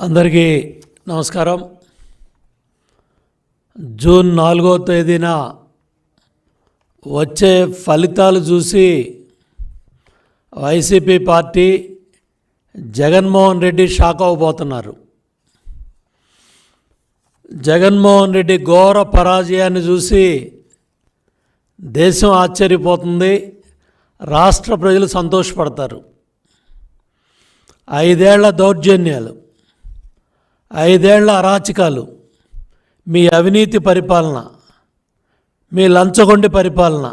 అందరికీ నమస్కారం. జూన్ నాలుగో తేదీన వచ్చే ఫలితాలు చూసి YCP party Jaganmohan Reddy shock అవ్వబోతున్నారు Jaganmohan Reddy ఘోర పరాజయాన్ని చూసి దేశం ఆశ్చర్యపోతుంది రాష్ట్ర ప్రజలు సంతోషపడతారు. ఐదేళ్ళ దౌర్జన్యాలు ఐదేళ్ళ అరాచకాలు మీ అవినీతి పరిపాలన మీ లంచగొండి పరిపాలన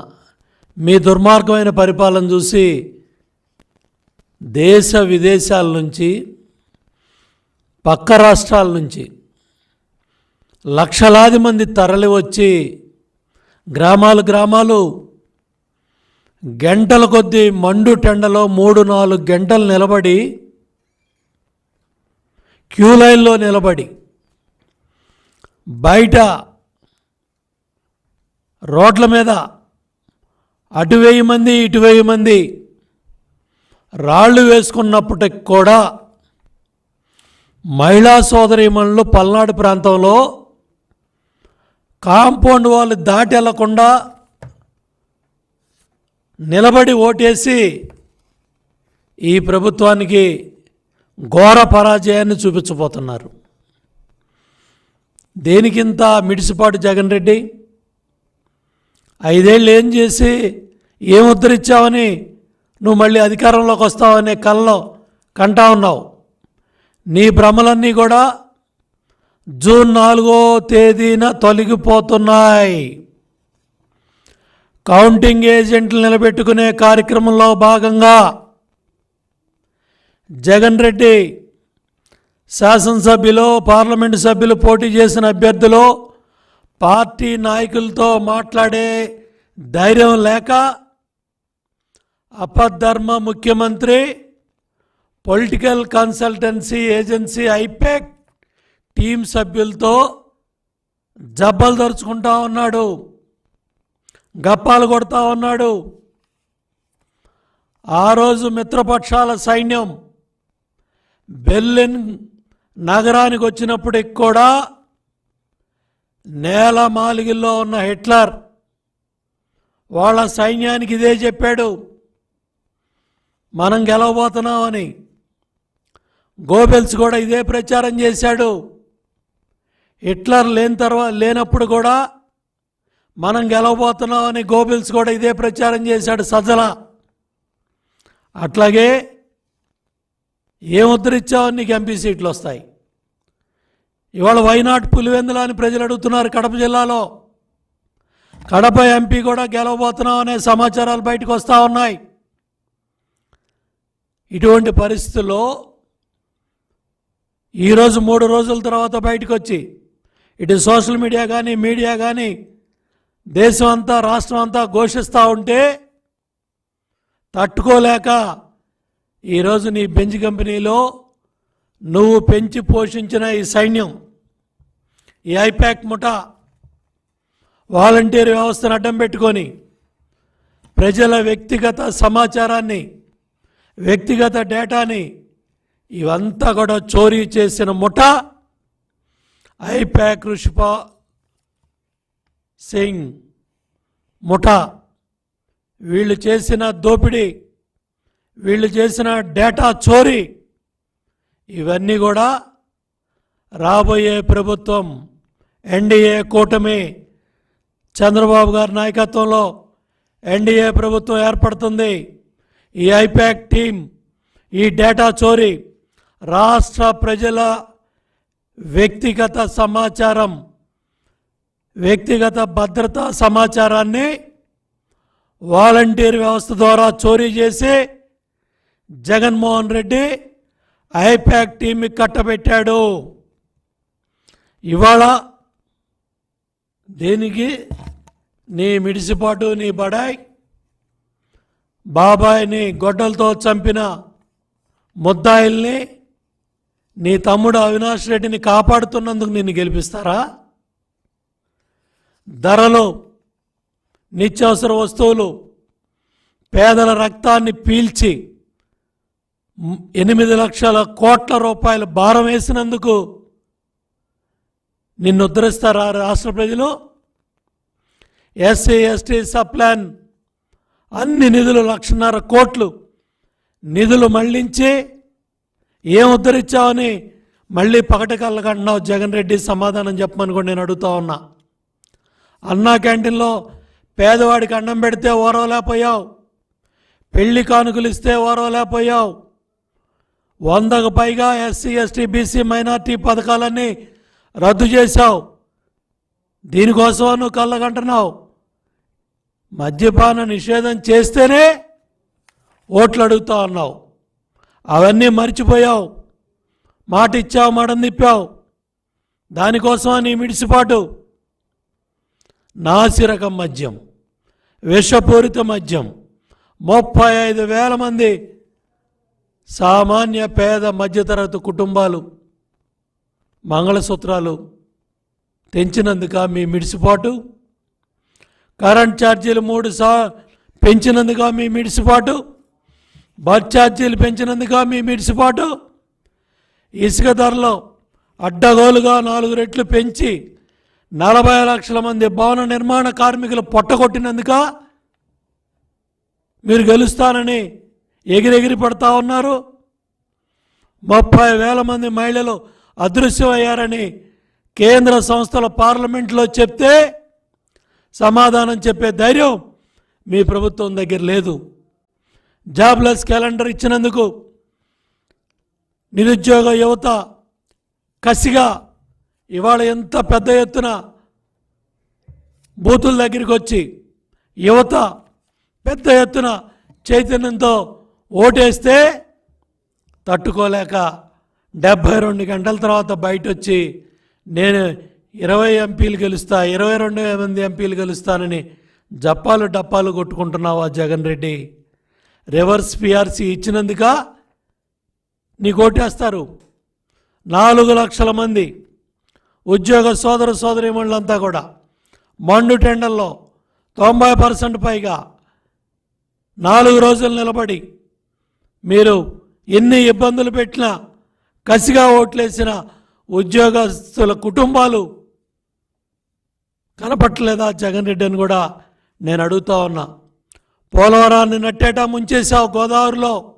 మీ దుర్మార్గమైన పరిపాలన చూసి దేశ విదేశాల నుంచి పక్క రాష్ట్రాల నుంచి లక్షలాది మంది తరలి వచ్చి గ్రామాలు గ్రామాలు గంటల కొద్దీ మండు టెండలో మూడు నాలుగు గంటలు నిలబడి క్యూ లైన్లో నిలబడి బయట రోడ్ల మీద అటు వెయ్యి మంది ఇటు వెయ్యి మంది రాళ్ళు వేసుకున్నప్పటికి కూడా మహిళా సోదరిమణులు పల్నాడు ప్రాంతంలో కాంపౌండ్ వాళ్ళు దాటి వెళ్ళకుండా నిలబడి ఓటేసి ఈ ప్రభుత్వానికి ఘోర పరాజయాన్ని చూపించబోతున్నారు. దేనికింత మిడిసిపాటు జగన్ రెడ్డి? ఐదేళ్ళు ఏం చేసి ఏం ఉద్ధరించావని నువ్వు మళ్ళీ అధికారంలోకి వస్తావనే కల్లో కంటా ఉన్నావు. నీ భ్రమలన్నీ కూడా జూన్ నాలుగో తేదీన తొలగిపోతున్నాయి. కౌంటింగ్ ఏజెంట్లు నిలబెట్టుకునే కార్యక్రమంలో భాగంగా జగన్ రెడ్డి శాసనసభ్యులు పార్లమెంటు సభ్యులు పోటీ చేసిన అభ్యర్థులు పార్టీ నాయకులతో మాట్లాడే ధైర్యం లేక అపధర్మ ముఖ్యమంత్రి political consultancy agency IPAC team సభ్యులతో జబ్బలు దరుచుకుంటా ఉన్నాడు గప్పాలు కొడతా ఉన్నాడు. ఆ రోజు మిత్రపక్షాల సైన్యం బెర్లిన్ నగరానికి వచ్చినప్పటికి కూడా నేల మాలిగిల్లో ఉన్న హిట్లర్ వాళ్ళ సైన్యానికి ఇదే చెప్పాడు మనం గెలవబోతున్నామని. గోబెల్స్ కూడా ఇదే ప్రచారం చేశాడు. హిట్లర్ లేని తర్వాత లేనప్పుడు కూడా మనం గెలవబోతున్నామని గోబెల్స్ కూడా ఇదే ప్రచారం చేశాడు సజల అట్లాగే ఏం ఉద్ధరించావని నీకు ఎంపీ సీట్లు వస్తాయి. ఇవాళ వైనాట్ పులివెందుల అని ప్రజలు అడుగుతున్నారు కడప జిల్లాలో. కడప ఎంపీ కూడా గెలవబోతున్నాం అనే సమాచారాలు బయటకు వస్తూ ఉన్నాయి. ఇటువంటి పరిస్థితుల్లో ఈరోజు మూడు రోజుల తర్వాత బయటకు వచ్చి ఇటు సోషల్ మీడియా కానీ మీడియా కానీ దేశం అంతా రాష్ట్రం అంతా ఘోషిస్తూ ఉంటే తట్టుకోలేక ఈరోజు నీ బెంచ్ కంపెనీలో నువ్వు పెంచి పోషించిన ఈ సైన్యం ఈ ఐపాక్ ముఠా వాలంటీర్ వ్యవస్థను అడ్డం పెట్టుకొని ప్రజల వ్యక్తిగత సమాచారాన్ని వ్యక్తిగత డేటాని ఇవంతా కూడా చోరీ చేసిన ముఠ ఐపాక్ రుషిపా సింగ్ ముఠా. వీళ్ళు చేసిన దోపిడీ వీళ్ళు చేసిన డేటా చోరీ. ఇవన్నీ కూడా రాబోయే ప్రభుత్వం ఎన్డీఏ కూటమి చంద్రబాబు గారి నాయకత్వంలో ఎన్డీఏ ప్రభుత్వం ఏర్పడుతుంది. ఈ ఐపాక్ టీం ఈ డేటా చోరీ రాష్ట్ర ప్రజల వ్యక్తిగత సమాచారం వ్యక్తిగత భద్రతా సమాచారాన్ని వాలంటీర్ వ్యవస్థ ద్వారా చోరీ చేసి జగన్మోహన్ రెడ్డి ఐపాక్ టీమ్ని కట్టబెట్టాడు. ఇవాళ దేనికి? నీ మిడిసిపాటు నీ బడాయ్. బాబాయిని గొడ్డలతో చంపిన ముద్దాయిల్ని నీ తమ్ముడు అవినాష్ రెడ్డిని కాపాడుతున్నందుకు నిన్ను గెలిపిస్తారా? ధరలు నిత్యావసర వస్తువులు పేదల రక్తాన్ని పీల్చి ఎనిమిది లక్షల కోట్ల రూపాయల భారం వేసినందుకు నిన్ను ఉద్ధరిస్తారా రాష్ట్ర ప్రజలు? ఎస్సీ ఎస్టీ సప్లాన్ అన్ని నిధులు లక్షన్నర కోట్లు నిధులు మళ్ళించి ఏం ఉద్ధరించావని మళ్ళీ పగటి కళ్ళకంటున్నావు జగన్ రెడ్డి సమాధానం చెప్పమని కూడా నేను అడుగుతా ఉన్నా. అన్నా క్యాంటీన్లో పేదవాడికి అన్నం పెడితే ఓరవలేకపోయావు. పెళ్ళి కానుకలు ఇస్తే ఓరవలేకపోయావు. వందకు పైగా ఎస్సీ ఎస్టీ బీసీ మైనార్టీ పథకాలన్నీ రద్దు చేశావు. దీనికోసం నువ్వు కళ్ళగంటున్నావు మద్యపాన నిషేధం చేస్తేనే ఓట్లు అడుగుతా ఉన్నావు అవన్నీ మర్చిపోయావు. మాట ఇచ్చావు మాట నిప్పావు దానికోసం నీ మిడిసిపాటు నాసిరకం మద్యం విషపూరిత మద్యం. ముప్పై ఐదు వేల మంది సామాన్య పేద మధ్యతరగతి కుటుంబాలు మంగళసూత్రాలు తెంచినందుక మీ మిడిసిపాటు. కరెంట్ ఛార్జీలు మూడు సా పెంచినందుక మీ మిడిసిపాటు. బస్ ఛార్జీలు పెంచినందుక మీ మిడిసిపాటు. ఇసుక ధరలో అడ్డగోలుగా నాలుగు రెట్లు పెంచి నలభై లక్షల మంది భవన నిర్మాణ కార్మికులు పొట్టగొట్టినందుక మీరు గెలుస్తానని ఎగిరెగిరి పడతా ఉన్నారు. ముప్పై వేల మంది మహిళలు అదృశ్యమయ్యారని కేంద్ర సంస్థల పార్లమెంట్లో చెప్తే సమాధానం చెప్పే ధైర్యం మీ ప్రభుత్వం దగ్గర లేదు. జాబ్లెస్ క్యాలెండర్ ఇచ్చినందుకు నిరుద్యోగ యువత కసిగా ఇవాళ ఎంత పెద్ద ఎత్తున బూతుల దగ్గరికి వచ్చి యువత పెద్ద ఎత్తున చైతన్యంతో ఓటేస్తే తట్టుకోలేక డెబ్భై రెండు గంటల తర్వాత బయట వచ్చి నేను ఇరవై ఎంపీలు గెలుస్తా ఇరవై రెండు మంది ఎంపీలు గెలుస్తానని జప్పాలు డప్పాలు కొట్టుకుంటున్నావా జగన్ రెడ్డి? రివర్స్ పిఆర్సీ ఇచ్చినందుక నీకు ఓటేస్తారు. నాలుగు లక్షల మంది ఉద్యోగ సోదర సోదరిమణులంతా కూడా మండు టెండర్లో తొంభై పర్సెంట్ పైగా నాలుగు రోజులు నిలబడి మీరు ఎన్ని ఇబ్బందులు పెట్టినా కసిగా ఓట్లేసిన ఉద్యోగస్తుల కుటుంబాలు కనపట్టలేదా? జగన్ రెడ్డి అని కూడా నేను అడుగుతా ఉన్నా. పోలవరాన్ని నట్టేటా ముంచేశావు గోదావరిలో.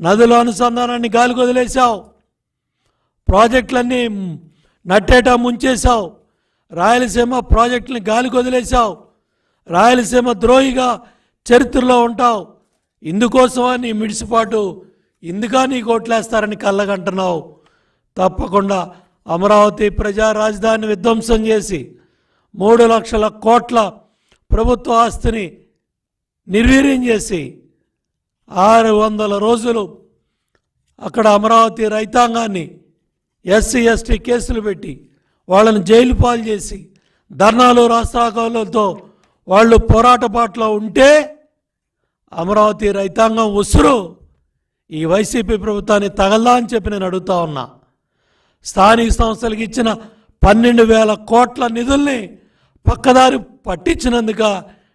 నదుల అనుసంధానాన్ని గాలికి వదిలేశావు. ప్రాజెక్టులన్నీ నట్టేటా ముంచేశావు. రాయలసీమ ప్రాజెక్టుని గాలికి వదిలేశావు. రాయలసీమ ద్రోహిగా చరిత్రలో ఉంటావు. ఇందుకోసమా నీ మిడిసిపాటు ఇందుకా నీ కోట్లేస్తారని కళ్ళగంటున్నావు తప్పకుండా అమరావతి ప్రజా రాజధాని విధ్వంసం చేసి మూడు లక్షల కోట్ల ప్రభుత్వ ఆస్తిని నిర్వీర్యం చేసి ఆరు వందల రోజులు అక్కడ అమరావతి రైతాంగాన్ని ఎస్సీ ఎస్టీ కేసులు పెట్టి వాళ్ళని జైలు పాలు చేసి ధర్నాలు రాస్తాకాలతో వాళ్ళు పోరాట బాటలో ఉంటే అమరావతి రైతాంగం ఉసురు. ఈ వైసీపీ ప్రభుత్వాన్ని తగల్దా అని చెప్పి నేను అడుగుతా ఉన్నా. స్థానిక సంస్థలకు ఇచ్చిన పన్నెండు వేల కోట్ల నిధుల్ని పక్కదారి పట్టించినందుక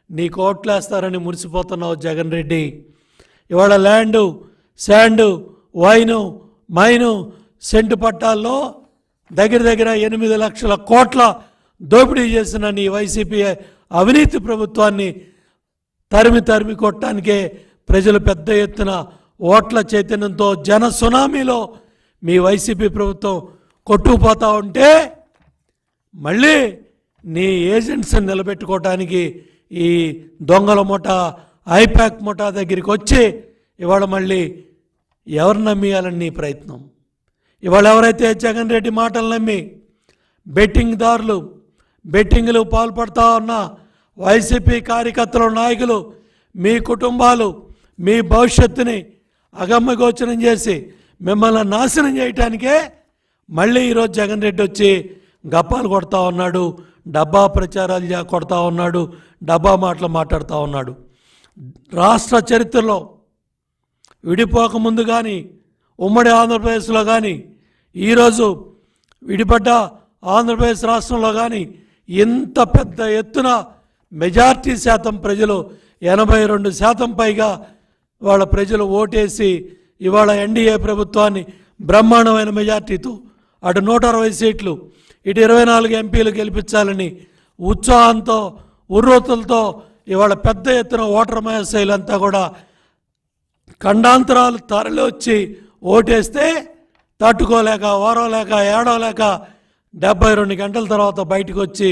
నీ కోట్లేస్తారని మురిసిపోతున్నావు జగన్ రెడ్డి. ఇవాళ land sand wine mine cent పట్టాల్లో దగ్గర దగ్గర ఎనిమిది లక్షల కోట్ల దోపిడీ చేసిన నీ వైసీపీ అవినీతి ప్రభుత్వాన్ని తరిమి తరిమి కొట్టడానికే ప్రజలు పెద్ద ఎత్తున ఓట్ల చైతన్యంతో జన సునామీలో మీ వైసీపీ ప్రభుత్వం కొట్టుకుపోతా ఉంటే మళ్ళీ నీ ఏజెంట్స్ నిలబెట్టుకోవటానికి ఈ దొంగల ముఠ ఐపాక్ ముఠా దగ్గరికి వచ్చి ఇవాళ మళ్ళీ ఎవరు నమ్మియాలని నీ ప్రయత్నం? ఇవాళ ఎవరైతే జగన్ రెడ్డి మాటలు నమ్మి బెట్టింగ్ దారులు బెట్టింగ్లు పాల్పడతా ఉన్న వైసీపీ కార్యకర్తలు నాయకులు మీ కుటుంబాలు మీ భవిష్యత్తుని అగమ్యగోచరం చేసి మిమ్మల్ని నాశనం చేయటానికే మళ్ళీ ఈరోజు జగన్ రెడ్డి వచ్చి గప్పాలు కొడతా ఉన్నాడు డబ్బా ప్రచారాలు కొడతా ఉన్నాడు డబ్బా మాటలు మాట్లాడుతూ ఉన్నాడు. రాష్ట్ర చరిత్రలో విడిపోకముందు కానీ ఉమ్మడి ఆంధ్రప్రదేశ్లో కానీ ఈరోజు విడిపడ్డ ఆంధ్రప్రదేశ్ రాష్ట్రంలో కానీ ఇంత పెద్ద ఎత్తున మెజార్టీ శాతం ప్రజలు ఎనభై రెండు శాతం పైగా వాళ్ళ ప్రజలు ఓటేసి ఇవాళ ఎన్డీఏ ప్రభుత్వాన్ని బ్రహ్మాండమైన మెజార్టీతో అటు నూట అరవై సీట్లు ఇటు ఇరవై నాలుగు ఎంపీలు గెలిపించాలని ఉత్సాహంతో ఉర్రోతులతో ఇవాళ పెద్ద ఎత్తున ఓటర్ మహశైలంతా కూడా ఖండాంతరాలు తరలి వచ్చి ఓటేస్తే తట్టుకోలేక ఓరవలేక ఏడవలేక డెబ్బై రెండు గంటల తర్వాత బయటకు వచ్చి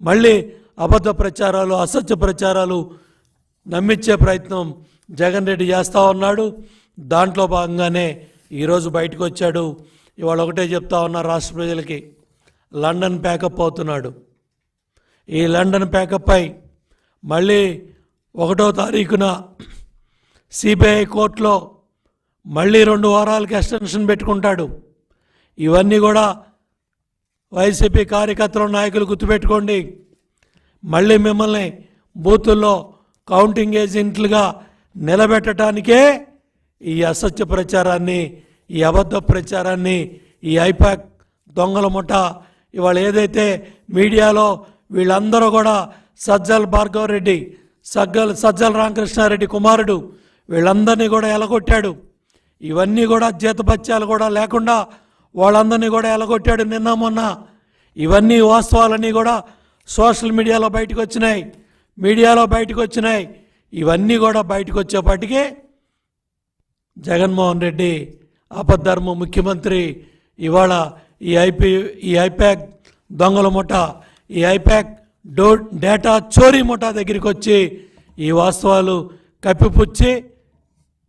మళ్ళీ అబద్ధ ప్రచారాలు అసత్య ప్రచారాలు నమ్మించే ప్రయత్నం జగన్ రెడ్డి చేస్తూ ఉన్నాడు. దాంట్లో భాగంగానే ఈరోజు బయటకు వచ్చాడు. ఇవాళ ఒకటే చెప్తా ఉన్నా రాష్ట్ర ప్రజలకి లండన్ ప్యాకప్ అవుతున్నాడు. ఈ లండన్ ప్యాకప్ పై మళ్ళీ ఒకటో తారీఖున సిబిఐ కోర్టులో మళ్ళీ రెండు వారాలకి ఎక్స్టెన్షన్ పెట్టుకుంటాడు. ఇవన్నీ కూడా వైసీపీ కార్యకర్తలు నాయకులు గుర్తుపెట్టుకోండి. మళ్ళీ మిమ్మల్ని బూతుల్లో కౌంటింగ్ ఏజెంట్లుగా నిలబెట్టడానికే ఈ అసత్య ప్రచారాన్ని ఈ అబద్ధ ప్రచారాన్ని ఈ ఐపాక్ దొంగల ముఠ ఇవాళ ఏదైతే మీడియాలో వీళ్ళందరూ కూడా సజ్జల్ భార్గవ్ రెడ్డి సజ్జల్ సజ్జల రామకృష్ణారెడ్డి కుమారుడు వీళ్ళందరినీ కూడా ఎలగొట్టాడు. ఇవన్నీ కూడా జీతపత్యాలు కూడా లేకుండా వాళ్ళందరినీ కూడా ఎలగొట్టాడు నిన్న మొన్న. ఇవన్నీ వాస్తవాలన్నీ కూడా సోషల్ మీడియాలో బయటకు వచ్చినాయి. మీడియాలో బయటకు వచ్చినాయి. ఇవన్నీ కూడా బయటకు వచ్చేపాటికి జగన్మోహన్ రెడ్డి అపధర్మ ముఖ్యమంత్రి ఇవాళ ఈ ఐపీ ఈ ఐప్యాక్ దొంగల ముఠ ఈ ఐప్యాక్ డో డేటా చోరీ ముఠా దగ్గరికి వచ్చి ఈ వాస్తవాలు కప్పిపుచ్చి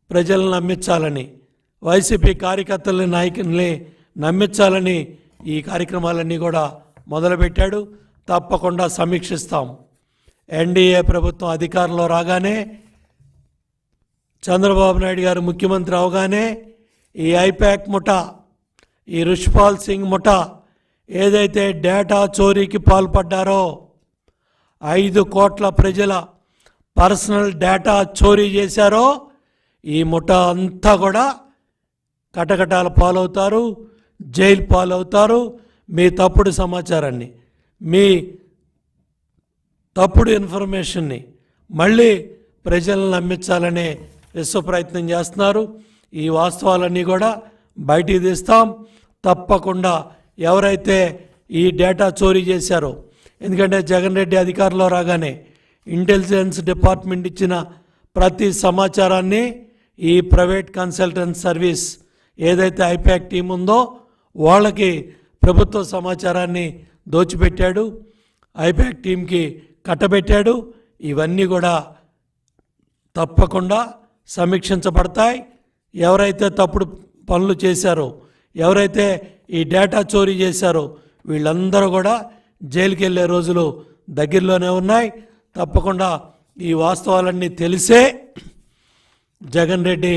ప్రజలను నమ్మించాలని వైసీపీ కార్యకర్తలని నాయకుల్ని నమ్మించాలని ఈ కార్యక్రమాలన్నీ కూడా మొదలుపెట్టాడు. తప్పకుండా సమీక్షిస్తాం. ఎన్డీఏ ప్రభుత్వం అధికారంలో రాగానే చంద్రబాబు నాయుడు గారు ముఖ్యమంత్రి అవగానే ఈ ఐపాక్ ముఠా ఈ రుష్పాల్ సింగ్ ముఠా ఏదైతే డేటా చోరీకి పాల్పడ్డారో ఐదు కోట్ల ప్రజల పర్సనల్ డేటా చోరీ చేశారో ఈ ముఠా అంతా కూడా కటకటాల పాలవుతారు జైలు పాలవుతారు. మీ తప్పుడు సమాచారాన్ని మీ తప్పుడు ఇన్ఫర్మేషన్ని మళ్ళీ ప్రజలను నమ్మించాలనే విశ్వ ప్రయత్నం చేస్తున్నారు. ఈ వాస్తవాలన్నీ కూడా బయటికి తీస్తాం. తప్పకుండా ఎవరైతే ఈ డేటా చోరీ చేశారో ఎందుకంటే జగన్ రెడ్డి అధికారంలో రాగానే ఇంటెలిజెన్స్ డిపార్ట్మెంట్ ఇచ్చిన ప్రతి సమాచారాన్ని ఈ ప్రైవేట్ కన్సల్టెంట్ సర్వీస్ ఏదైతే ఐపాక్ టీం ఉందో వాళ్ళకి ప్రభుత్వ సమాచారాన్ని దోచిపెట్టాడు. ఐపాక్ టీంకి కట్టబెట్టాడు. ఇవన్నీ కూడా తప్పకుండా సమీక్షించబడతాయి. ఎవరైతే తప్పుడు పనులు చేశారో ఎవరైతే ఈ డేటా చోరీ చేశారో వీళ్ళందరూ కూడా జైలుకి వెళ్ళే రోజులు దగ్గరలోనే ఉన్నాయి. తప్పకుండా ఈ వాస్తవాలన్నీ తెలిసే Jagan Reddy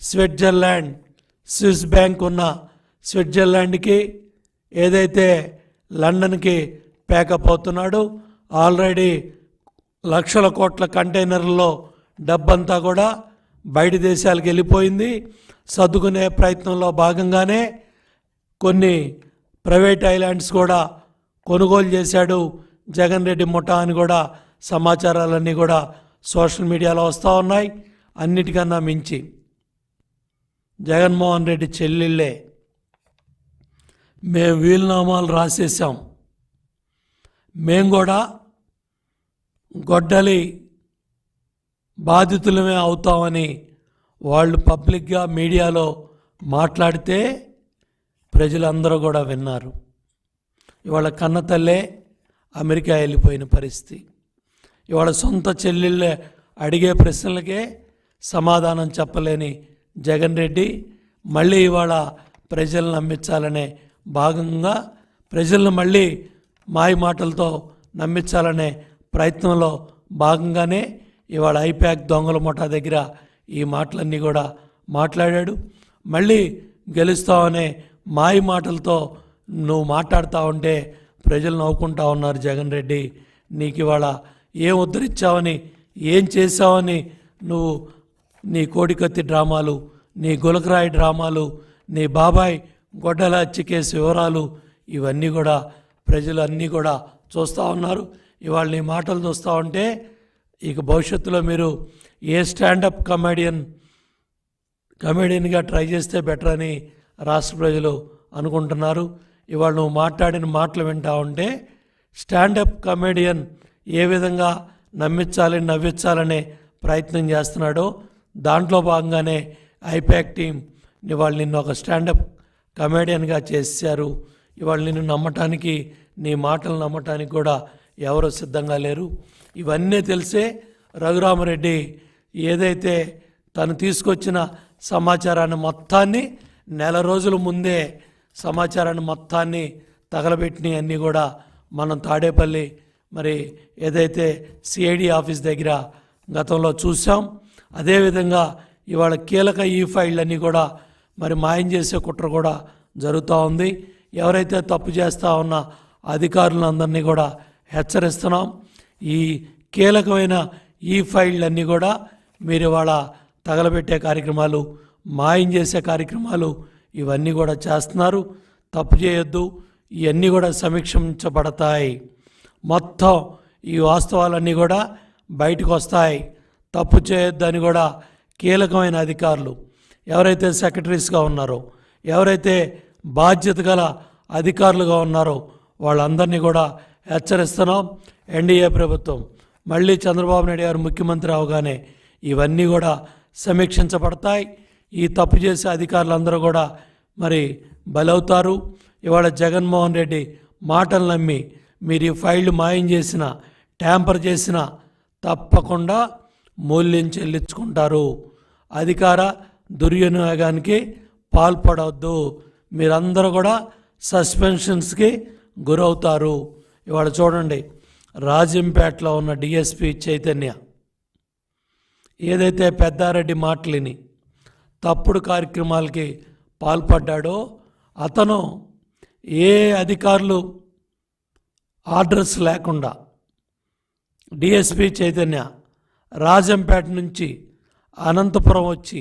Switzerland Swiss bank ఉన్న స్విట్జర్లాండ్కి ఏదైతే లండన్కి ప్యాకప్ అవుతున్నాడు. ఆల్రెడీ లక్షల కోట్ల కంటైనర్లలో డబ్బంతా కూడా బయట దేశాలకు వెళ్ళిపోయింది. సర్దుకునే ప్రయత్నంలో భాగంగానే కొన్ని ప్రైవేట్ ఐలాండ్స్ కూడా కొనుగోలు చేశాడు. జగన్ రెడ్డి ముఠా అని కూడా సమాచారాలన్నీ కూడా సోషల్ మీడియాలో వస్తూ ఉన్నాయి. అన్నిటికన్నా మించి. జగన్మోహన్ రెడ్డి చెల్లెళ్ళే. మేము వీలునామాలు రాసేసాం మేము కూడా గొడ్డలి బాధితులమే అవుతామని వాళ్ళు పబ్లిక్గా మీడియాలో మాట్లాడితే ప్రజలందరూ కూడా విన్నారు. ఇవాళ కన్నతల్లే అమెరికా వెళ్ళిపోయిన పరిస్థితి. ఇవాళ సొంత చెల్లెళ్ళే అడిగే ప్రశ్నలకే సమాధానం చెప్పలేని జగన్ రెడ్డి మళ్ళీ ఇవాళ ప్రజలను నమ్మించాలనే భాగంగా ప్రజలను మళ్ళీ మాయ మాటలతో నమ్మించాలనే ప్రయత్నంలో భాగంగానే ఇవాళ ఐప్యాక్ దొంగల ముఠా దగ్గర ఈ మాటలన్నీ కూడా మాట్లాడాడు. మళ్ళీ గెలుస్తావనే మాయ మాటలతో నువ్వు మాట్లాడుతూ ఉంటే ప్రజలు నవ్వుకుంటా ఉన్నారు జగన్ రెడ్డి. నీకు ఇవాళ ఏం ఉద్ధరించావని ఏం చేశావని నువ్వు నీ కోడికత్తి డ్రామాలు నీ గులకరాయి డ్రామాలు నీ బాబాయ్ గొడ్డల హత్య కేసు వివరాలు ఇవన్నీ కూడా ప్రజలు అన్నీ కూడా చూస్తూ ఉన్నారు. ఇవాళ నీ మాటలు చూస్తూ ఉంటే ఇక భవిష్యత్తులో మీరు ఏ స్టాండప్ కమెడియన్ కమెడియన్గా ట్రై చేస్తే బెటర్ అని రాష్ట్ర ప్రజలు అనుకుంటున్నారు. ఇవాళ నువ్వు మాట్లాడిన మాటలు వింటా ఉంటే స్టాండప్ కమెడియన్ ఏ విధంగా నమ్మించాలి నవ్వించాలనే ప్రయత్నం చేస్తున్నాడో దాంట్లో భాగంగానే ఐపాక్ టీం ఇవాళ నిన్న ఒక స్టాండప్ కమెడియన్గా చేశారు. ఇవాళ నిన్ను నమ్మటానికి నీ మాటలు నమ్మటానికి కూడా ఎవరు సిద్ధంగా లేరు. ఇవన్నీ తెలిసే రఘురామరెడ్డి ఏదైతే తను తీసుకొచ్చిన సమాచారాన్ని మొత్తాన్ని నెల రోజుల ముందే సమాచారాన్ని మొత్తాన్ని తగలబెట్టినవి అన్నీ కూడా మనం తాడేపల్లి మరి ఏదైతే సిఐడి ఆఫీస్ దగ్గర గతంలో చూసాం అదేవిధంగా ఇవాళ కీలక ఈ ఫైళ్ళన్నీ కూడా మరి మాయం చేసే కుట్ర కూడా జరుగుతూ ఉంది. ఎవరైతే తప్పు చేస్తూ ఉన్న అధికారులందరినీ కూడా హెచ్చరిస్తున్నాం. ఈ కీలకమైన ఈ ఫైళ్ళన్నీ కూడా మీరు ఇవాళ తగలబెట్టే కార్యక్రమాలు మాయం చేసే కార్యక్రమాలు ఇవన్నీ కూడా చేస్తున్నారు. తప్పు చేయొద్దు. ఇవన్నీ కూడా సమీక్షించబడతాయి. మొత్తం ఈ వాస్తవాలన్నీ కూడా బయటకు వస్తాయి. తప్పు చేయొద్దని కూడా కీలకమైన అధికారులు ఎవరైతే సెక్రటరీస్గా ఉన్నారో ఎవరైతే బాధ్యత గల అధికారులుగా ఉన్నారో వాళ్ళందరినీ కూడా హెచ్చరిస్తున్నాం. ఎన్డీఏ ప్రభుత్వం మళ్ళీ చంద్రబాబు నాయుడు గారు ముఖ్యమంత్రి అవగానే ఇవన్నీ కూడా సమీక్షించబడతాయి. ఈ తప్పు చేసే అధికారులందరూ కూడా మరి బలవుతారు. ఇవాళ జగన్మోహన్ రెడ్డి మాటలు నమ్మి మీరు ఈ ఫైళ్ళు మాయం చేసిన ట్యాంపర్ చేసిన తప్పకుండా మూల్యం చెల్లించుకుంటారు. అధికార దుర్వినియోగానికి పాల్పడవద్దు మీరందరూ కూడా సస్పెన్షన్స్కి గురవుతారు. ఇవాళ చూడండి రాజంపేటలో ఉన్న డిఎస్పి చైతన్య ఏదైతే పెద్దారెడ్డి మాటలిని తప్పుడు కార్యక్రమాలకి పాల్పడ్డాడో అతను ఏ అధికారులు ఆర్డర్స్ లేకుండా డిఎస్పి చైతన్య రాజంపేట నుంచి అనంతపురం వచ్చి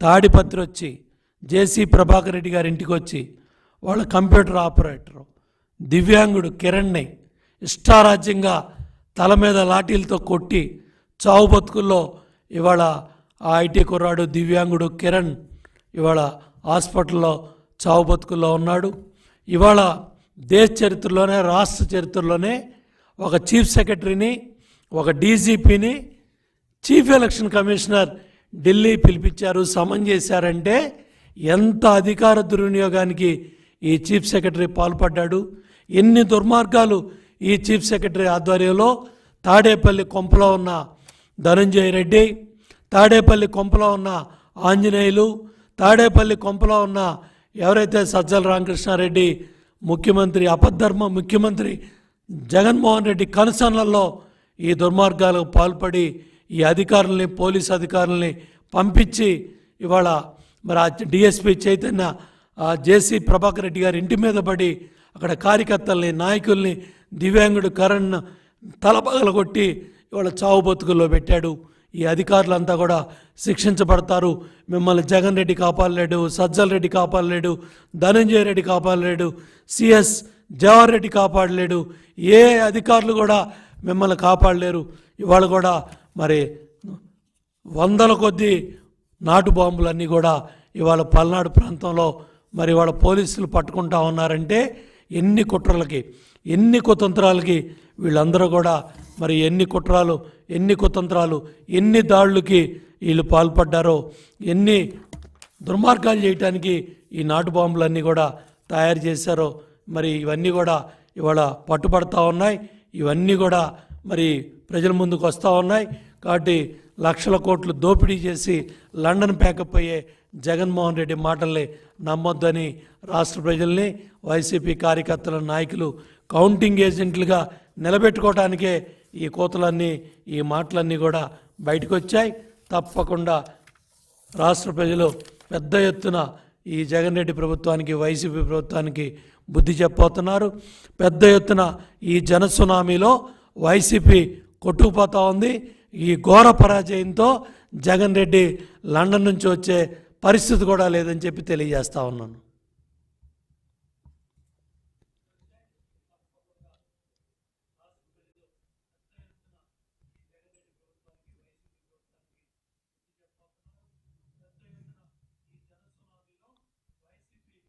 తాడిపత్రి వచ్చి జేసీ ప్రభాకర్ రెడ్డి గారి ఇంటికి వచ్చి వాళ్ళ కంప్యూటర్ ఆపరేటర్. దివ్యాంగుడు కిరణ్ని ఇష్టారాజ్యంగా తల మీద లాఠీలతో కొట్టి చావు బతుకుల్లో ఇవాళ ఆ ఐటీ కుర్రాడు దివ్యాంగుడు కిరణ్ ఇవాళ హాస్పిటల్లో చావు బతుకుల్లో ఉన్నాడు. ఇవాళ దేశ చరిత్రలోనే రాష్ట్ర చరిత్రలోనే ఒక చీఫ్ సెక్రటరీని ఒక డీజీపీని చీఫ్ ఎలక్షన్ కమిషనర్ ఢిల్లీ పిలిపించారు సమన్ చేశారంటే ఎంత అధికార దుర్వినియోగానికి ఈ చీఫ్ సెక్రటరీ పాల్పడ్డాడు? ఎన్ని దుర్మార్గాలు ఈ చీఫ్ సెక్రటరీ ఆధ్వర్యంలో తాడేపల్లి కొంపలో ఉన్న ధనంజయ రెడ్డి తాడేపల్లి కొంపలో ఉన్న ఆంజనేయులు తాడేపల్లి కొంపలో ఉన్న ఎవరైతే సజ్జల రామకృష్ణారెడ్డి ముఖ్యమంత్రి అపధర్మ ముఖ్యమంత్రి జగన్మోహన్ రెడ్డి కనుసన్నల్లో ఈ దుర్మార్గాలకు పాల్పడి ఈ అధికారుల్ని పోలీస్ అధికారుల్ని పంపించి ఇవాళ మరి ఆ డిఎస్పి చైతన్య జేసీ ప్రభాకర్ రెడ్డి గారి ఇంటి మీద పడి అక్కడ కార్యకర్తల్ని నాయకుల్ని దివ్యాంగుడు కరణ్ తలపగలగొట్టి ఇవాళ చావు బతుకుల్లో పెట్టాడు. ఈ అధికారులంతా కూడా శిక్షించబడతారు. మిమ్మల్ని జగన్ రెడ్డి కాపాడలేడు సజ్జల్ రెడ్డి కాపాడలేడు ధనంజయ రెడ్డి కాపాడలేడు సిఎస్ జవహర్ రెడ్డి కాపాడలేడు. ఏ అధికారులు కూడా మిమ్మల్ని కాపాడలేరు. ఇవాళ కూడా మరి వందల కొద్దీ నాటు బాంబులన్నీ కూడా ఇవాళ పల్నాడు ప్రాంతంలో మరి ఇవాళ పోలీసులు పట్టుకుంటా ఉన్నారంటే ఎన్ని కుట్రలకి ఎన్ని కుతంత్రాలకి వీళ్ళందరూ కూడా మరి ఎన్ని కుట్రాలు ఎన్ని కుతంత్రాలు ఎన్ని దాడులకి వీళ్ళు పాల్పడ్డారో ఎన్ని దుర్మార్గాలు చేయటానికి ఈ నాటు బాంబులన్నీ కూడా తయారు చేశారో మరి ఇవన్నీ కూడా ఇవాళ పట్టుబడతా ఉన్నాయి. ఇవన్నీ కూడా మరి ప్రజల ముందుకు వస్తూ ఉన్నాయి. కాబట్టి లక్షల కోట్లు దోపిడీ చేసి లండన్ ప్యాకప్ అయ్యే జగన్మోహన్ రెడ్డి మాటల్ని నమ్మొద్దని రాష్ట్ర ప్రజల్ని వైసీపీ కార్యకర్తల నాయకులు కౌంటింగ్ ఏజెంట్లుగా నిలబెట్టుకోవడానికే ఈ కోతలన్నీ ఈ మాటలన్నీ కూడా బయటకు వచ్చాయి తప్పకుండా రాష్ట్ర ప్రజలు పెద్ద ఎత్తున ఈ జగన్ రెడ్డి ప్రభుత్వానికి వైసీపీ ప్రభుత్వానికి బుద్ధి చెప్పబోతున్నారు. పెద్ద ఎత్తున ఈ జనసునామీలో వైసీపీ కొట్టుకుపోతూ ఉంది. ఈ ఘోర పరాజయంతో జగన్ రెడ్డి లండన్ నుంచి వచ్చే పరిస్థితి కూడా లేదని చెప్పి తెలియజేస్తా ఉన్నాను.